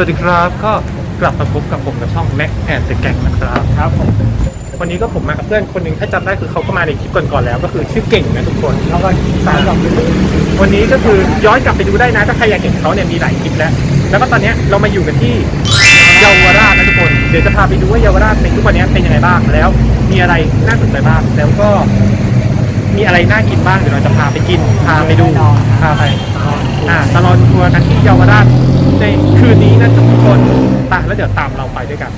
วัสดีครับก็กลับมาพบกับผมกับช่องแม็กแอนเดอะแกงนะครับครับผมวันนี้ก็ผมมากับเพื่อนคนหนึ่งถ้าจำได้คือเขาก็มาในคลิปก่อนๆแล้ว ก็คือชื่อเก่งนะทุกคน แล้วก็สายกลับไปดูวันนี้ก็คือย้อนกลับไปดูได้นะ ถ้าใครอยากเห็นเขาเนี่ยมีหลายคลิปแล้ว แล้วก็ตอนเนี้ยเรามาอยู่กันที่เยาวราชนะทุกคน เดี๋ยวจะพาไปดูว่าเยาวราชในทุกวันนี้เป็นยังไงบ้างแล้ว มีอะไรน่าสนใจบ้างแล้วก็ มีอะไรน่ากินบ้างเดี๋ยวเราจะพาไปกินพาไปดูพาไปอ่าตลอดทัวร์กันที่เยาวราช ในคืนนี้นะทุกคนตะแล้วเดี๋ยวตามเราไปด้วยกัน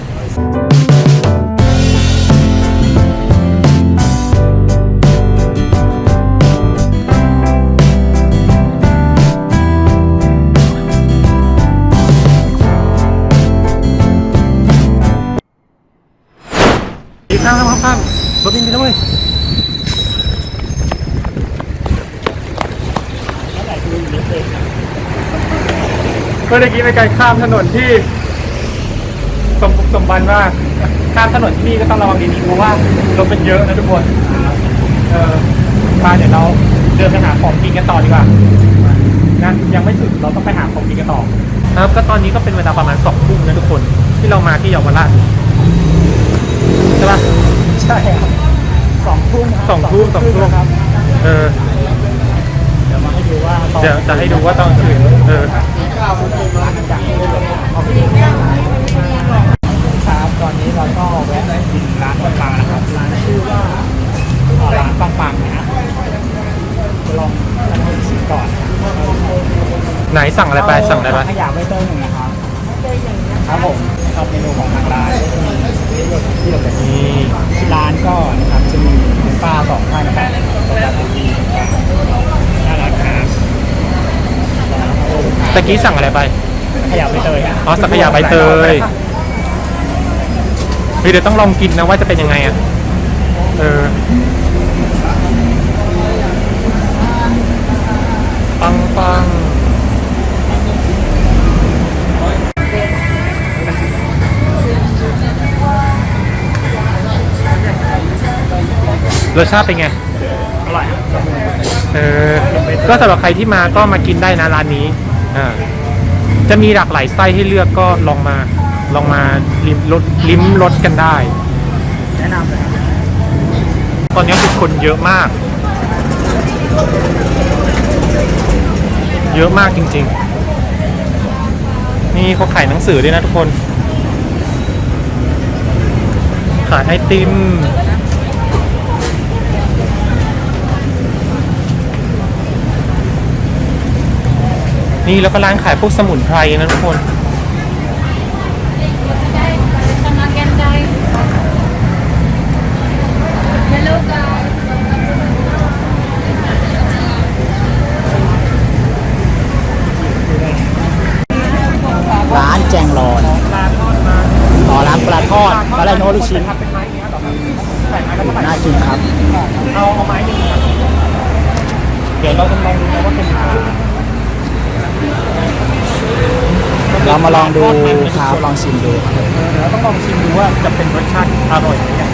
เมื่อกี้เป็นการข้ามถนนที่ สมบุกสมบันมากข้ามถนนที่นี่ก็ต้องระวังดีๆเพราะว่ารถมันเยอะนะทุกคนเออมาเดี๋ยวเราเดินไปหาของกินกันต่อดีกว่านะยังไม่สุดเราต้องไปหาของกินกันต่อครับก็ตอนนี้ก็เป็นเวลาประมาณสองทุ่มนะทุกคน ที่เรามาที่เยาวราชใช่ปะใช่ครับสองทุ่มครับสองทุ่มสองทุ่มครับเออเดี๋ยวมาให้ดูว่าตอนเดี๋ยวจะให้ดูว่าตอนกลางคืนเออจากที่เราเอาไปดูครับตอนนี้เราก็แวะกินร้านปังๆนะครับร้านชื่อว่าเอ่อร้านปังๆนะฮะจะลองทำให้ชิมก่อนไหนสั่งอะไรไปสั่งอะไรไปขยะใบเตยหนึ่งนะครับครับผมครับเมนูของทางร้านก็จะมีที่เราเป็นนี่ที่ร้านก็นะครับจะมีคุณป้าสองท่านนะครับแล้วก็มีน่ารักครับ ตะกี้สั่งอะไรไปขยะใบเตยะอ๋อสักยาใบเตยเฮ้ยเดี๋ยวต้องลองกินนะว่าจะเป็นยังไงอะเออปังปังรสชาติเป็นไง อร่อยครับเออก็สำหรับใครที่มาก็มากินได้นะร้านนี้อ่าจะมีหลากหลายไส้ให้เลือกก็ลองมาลองมาลิ้มรสลิ้มรสกันได้ แนะนำเลยครับตอนนี้คือคนเยอะมาก เยอะมากจริง ๆ นี่เขาขายหนังสือด้วยนะทุกคน ขายไอติม นี่แล้วก็ร้านขายพวกสมุนไพรนะทุกคน Sama Gendai. Hello guys. ร้านแจงรอนปลาทอดมาต่อร้านปลาทอดปลาไหลโนลูกชิ้นทำเป็นไม้อย่างเงี้ยเหรอครับใส่ไม้แล้วก็ใส่น่ากินครับ เอาเอาไม้หนึ่งครับ เดี๋ยวเราจะลองดูนะว่าเป็นไม้ เรามาลองดูครับลองชิมดูครับเออเดี๋ยวเราต้องลองชิมดูว่าจะเป็นรสชาติอร่อยไหมเนี่ย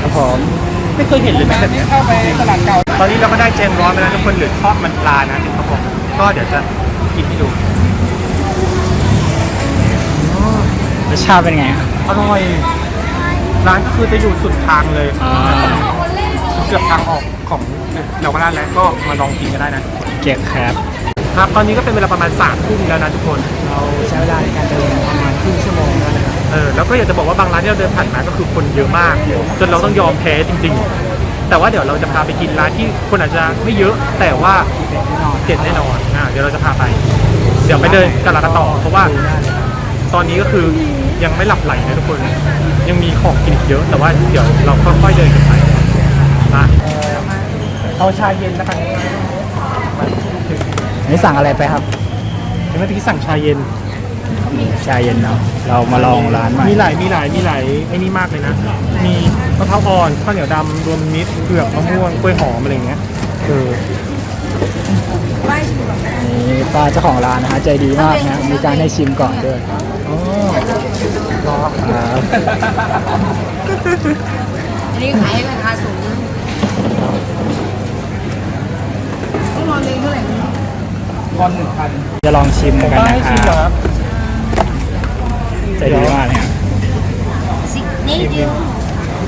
ครับผมไม่เคยเห็นเลยแม้แบบเนี้ยเข้าไปตลาดเก่า ตอนนี้เราก็ได้แจงร้อนไปแล้วทุกคนเหลือทอดมันปลานะครับผมก็เดี๋ยวจะกินให้ดูรสชาติเป็นไงครับอร่อย ร้านก็คือจะอยู่สุดทางเลยเกือบทางออกของเยาวราชแล้วก็มาลองกินกันได้นะเก็บครับ ครับตอนนี้ก็เป็นเวลาประมาณสามทุ่มแล้วนะทุกคน เราใช้เวลาในการเดินประมาณครึ่งชั่วโมงแล้วนะครับเออแล้วก็อยากจะบอกว่าบางร้านที่เราเดินผ่านมาก็คือคนเยอะมาก จนเราต้องยอมแพ้จริง ๆ แต่ว่าเดี๋ยวเราจะพาไปกินร้านที่คนอาจจะไม่เยอะแต่ว่าเด็ดแน่นอนเด็ดแน่นอนอ่าเดี๋ยวเราจะพาไป เดี๋ยวไปเดินกันร้านต่อเพราะว่า ตอนนี้ก็คือยังไม่หลับไหลนะทุกคน ยังมีของกินอีกเยอะแต่ว่าเดี๋ยวเราค่อยๆเดินกันไปมาเอาชาเย็นแล้วกันอั นนี้สั่งอะไรไปครับเมื่อกี้สั่งชาเย็น ชาเย็นเนาะเรามาลองร้านใหม่มีหลายมีหลายมีหลายไอ้นี่มากเลยนะ มีมะพร้าวอ่อนข้าวเหนียวดำรวมมิตรเผือกมะม่วงกล้วยหอมอะไรอย่างเงี้ยเออนี่ป้าเจ้าของร้านนะฮะใจดีมากนะมีการให้ชิมก่อนด้วยอ๋อรอครับอันนี้ขายราคาสูงนะต้องรอเลยเท่าไหร่ ตอนหนึ่งพันจะลองชิมกันนะครับจะดีมากเนี่ย Sik ni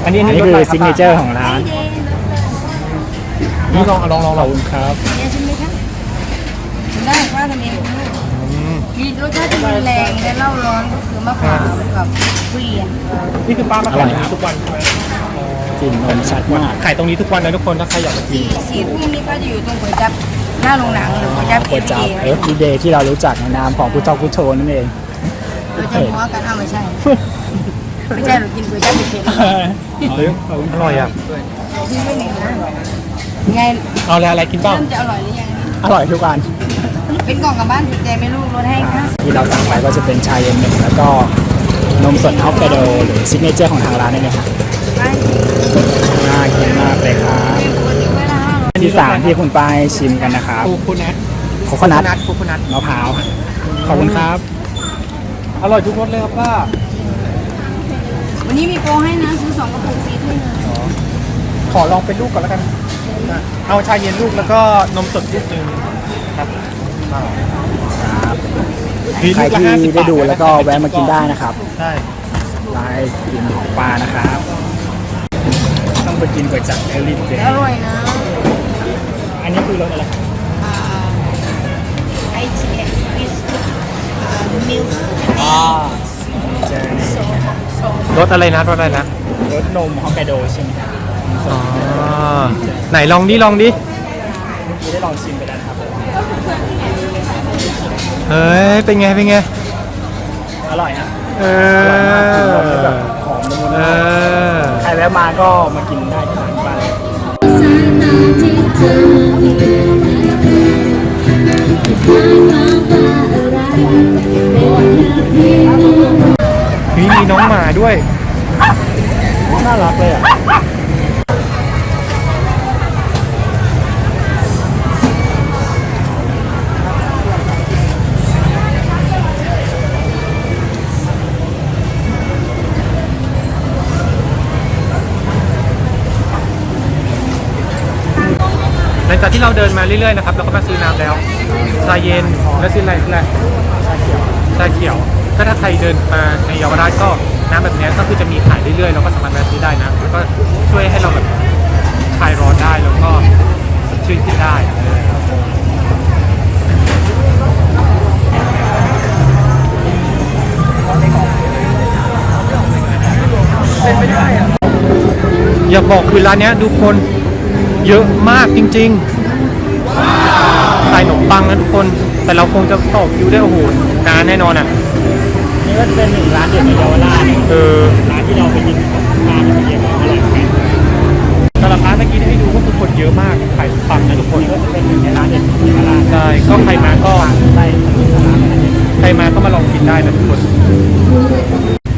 อันนี้อันนี้คือซิกเนเจอร์ของร้านนี่ลองลองลองลขออบงคุณครับ Dia sini kan. Dah, kau dah ni. มมีรสชาติที่แรงและเล่าร้อนก็คือมะพร้าวกับเปเรียนนี่คือป้ามาขายอร่ทุกวันใช่ไหมกลิ่นนมชัดมาก ขายตรงนี้ทุกวันเลยทุกคนถ้าใครอยากกินสี่ทุ่มนี้ก็จะอยู่ตรงหัวยจับ หน้าโรงหนังหรือก๋วยจับก๋วยจับเอ everyday ที่เรารู้จักในนามของพุทธพุทโธนั่นเองเราจะหัวกันเอาไม่ใช่ ไม่ใช่เรากินก๋วยจับเผ็ดเฮ้ยอร่อยอะๆที่ไม่หนึ่งนะไงเอาอะไรอะไรกินเปล่าเริ่มจะอร่อยหรือยังอร่อยทุกวันเป็นกล่องกลับบ้านถูกใจไหมลูกรสแห้งค่ะที่เราสั่งไปก็จะเป็นชาเย็นหนึ่งแล้วก็นมสดฮอกไกโดหรือซิกเนเจอร์ของทางร้านนี่เลยครับไปน่ากินมากเลยครับ ที่สามที่คุณป้ายชิมกันนะครับโคโคนัทโคโคนัทโคโคนัทมะพร้าวฮะขอบคุณครับ อร่อยทุกรสเลยครับป้าวันนี้มีโปรให้นะซื้อสองกระปุกฟรีด้วยนะขอลองเป็นลูกก่อนแล้วกันเอาชาเย็นลูกแล้วก็นมสดลูกหนึ่งครับใครที่ได้ดูแล้วก็แวะมากินได้นะครับใช่ร้านกินของปลานะครับ ต้องไปกินก๋วยจั๊บเอลิเจอร่อยนะ อันนี้คือรสอะไรไอทีเอ็กซ์วิสมิลค์อ๋อเจรสอะไรนะรสอะไรนะรสนมฮอกไกโดใช่ไหมครับอ๋อไหนลองดิลองดิเมื่อกี้ได้ลองชิมไปแล้วนะครับ เฮ้ยเป็นไงเป็นไงอร่อยนะเออร่อยมากกินอแล้วแบบหอมละมุนเอมากอ ใครแวะมาก็มากินได้ที่ นแค่เพียงมีมีน้องหมาด้วย น่ารักเลยอะ จากที่เราเดินมาเรื่อยๆนะครับเราก็มาซื้อน้ำแล้วชาเย็นแล้วซื้ออะไรซื้ออะไรชาเขียวชาเขียวก็ถ้าใครเดินมาในเยาวราชก็น้ำแบบเนี้ยก็คือจะมีขายเรื่อยๆเราก็สามารถแวะซื้อได้นะแล้วก็ช่วยให้เราแบบคลายร้อนได้แล้วก็สดชื่นขึ้นได้อย่าบอกคือร้านเนี้ยดูคน เยอะมากจริงๆขายขนมปังนะทุกคน แต่เราคงจะต่อคิวได้โอ้โหนานแน่นอนอะ นี่ก็จะเป็นหนึ่งร้านเด็ดในเยาวราชเออ ร้านที่เราไปกินของปลาที่เยอะมากอร่อยมากสำหรับร้านเมื่อกี้ที่ให้ดูก็คือคนเยอะมากขายปังนะทุกคน นี่ก็จะเป็นหนึ่งในร้านเด็ดของเยาวราชใช่ ก็ใครมาก็ไส้ทะลุทะลักอะไรเนี่ยใครมาก็มาลองกินได้นะทุกคน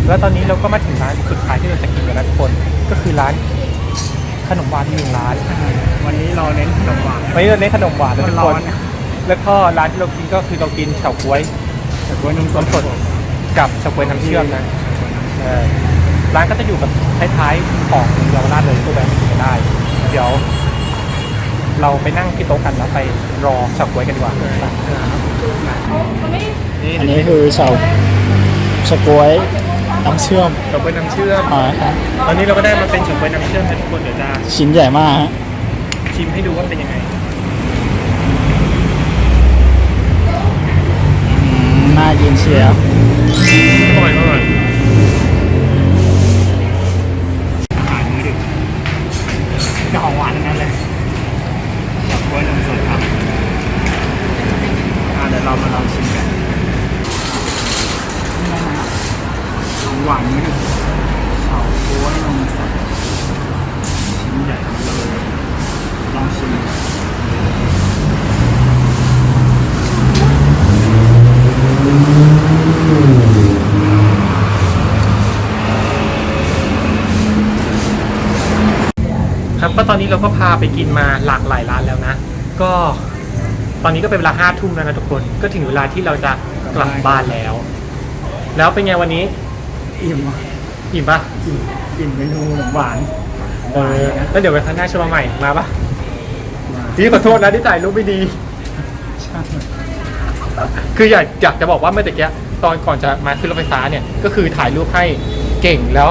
แล้วตอนนี้เราก็มาถึงร้านสุดท้ายที่เราจะกินกันแล้วทุกคน ก็คือร้าน ขนมหวานอีกหนึ่งร้าน วันนี้เราเน้นขนมหวาน วันนี้เราเน้นขนมหวานนะทุกร้คอนนแล้วก็ร้านที่เรากินก็คือเรากินเฉาก๊วยแต่กล้วยนมสน้ำสดดกับเฉาก๊วยน้ำเชื่อมนะเออร้านก็จะอยู่แบบท้ายๆของเยาวราชเลยก็แวะไปกินกันได้ เดี๋ยว เราไปนั่งที่โต๊ะกันแล้วไปรอเฉาก๊วยกันดีกว่าอันนี้คือเฉาเฉาก๊วย น้ำเชื่อมเฉาก๊วยน้ำเชื่อมอ๋อครับตอนนี้เราก็ได้มาเป็นเฉาก๊วยน้ำเชื่อมให้ทุกคนเดี๋ยวจะชิ้นใหญ่มากฮะชิมให้ดูว่าเป็นยังไงอืมน่ากินเชียว อร่อยอร่อย ขายมือดึกก็ของหวานทั้งนั้นเลยเฉาก๊วยนมสดครับอะเดี๋ยวเรามาลองชิมกันนี่นะฮะของหวานมือดึกเฉาก๊วยนมสดชิ้นใหญ่เลยลองชิม ครับก็ ตอนนี้เราก็พาไปกินมาหลากหลายร้านแล้วนะ ก็ตอนนี้ก็เป็นเวลาห้าทุ่มแล้วนะทุกคน ก็ถึงเวลาที่เราจะกลับบ้านแล้ว แล้วเป็นไงวันนี้ อิ่มอะอิ่มปะอิ่มอิ่มเมนูขนมหวานเออแล้วเดี๋ยวไปครั้งหน้าชวนมาใหม่มาปะพี่ขอโทษนะที่ถ่ายรูปไม่ดีใช่คืออยากอยากจะบอกว่าเมื่อตะกี้ตอนก่อนจะมาขึ้นรถไฟฟ้าเนี่ย ก็คือถ่ายรูปให้เก่งแล้ว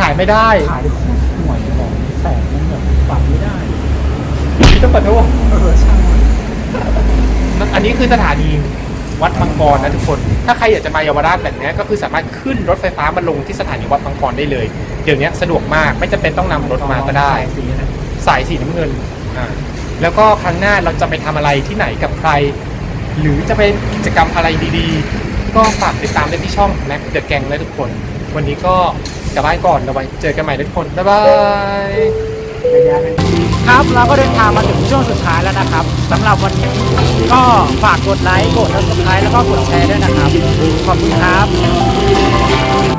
ขายไม่ได้ขายได้หน่วยบอกแสนมันแบบปรับไม่ได้ พี่ ต้องขอโทษเออช่างมันอันนี้คือสถานีวัดมังกรนะทุกคน ถ้าใครอยากจะมาเยาวราชแบบเนี้ยก็คือสามารถขึ้นรถไฟฟ้ามาลงที่สถานีวัดมังกรได้เลย เดี๋ยวนี้สะดวกมากไม่จำเป็นต้องนำรถมาก็ได้ สีนะสายสีน้ำเงินอ่าแล้วก็ครั้งหน้าเราจะไปทำอะไรที่ไหนกับใคร หรือจะเป็นกิจกรรมอะไรดีๆ ก็ฝากติดตามได้ที่ช่อง Mac The Gang และทุกคน วันนี้ก็กลับบ้านก่อนเราไว้เจอกันใหม่ทุกคนบ๊ายบาย ครับเราก็เดินทางมาถึงช่วงสุดท้ายแล้วนะครับสำหรับวันนี้ก็ฝากกดไลค์กด subscribe แล้วก็กดแชร์ด้วยนะครับ ขอบคุณครับ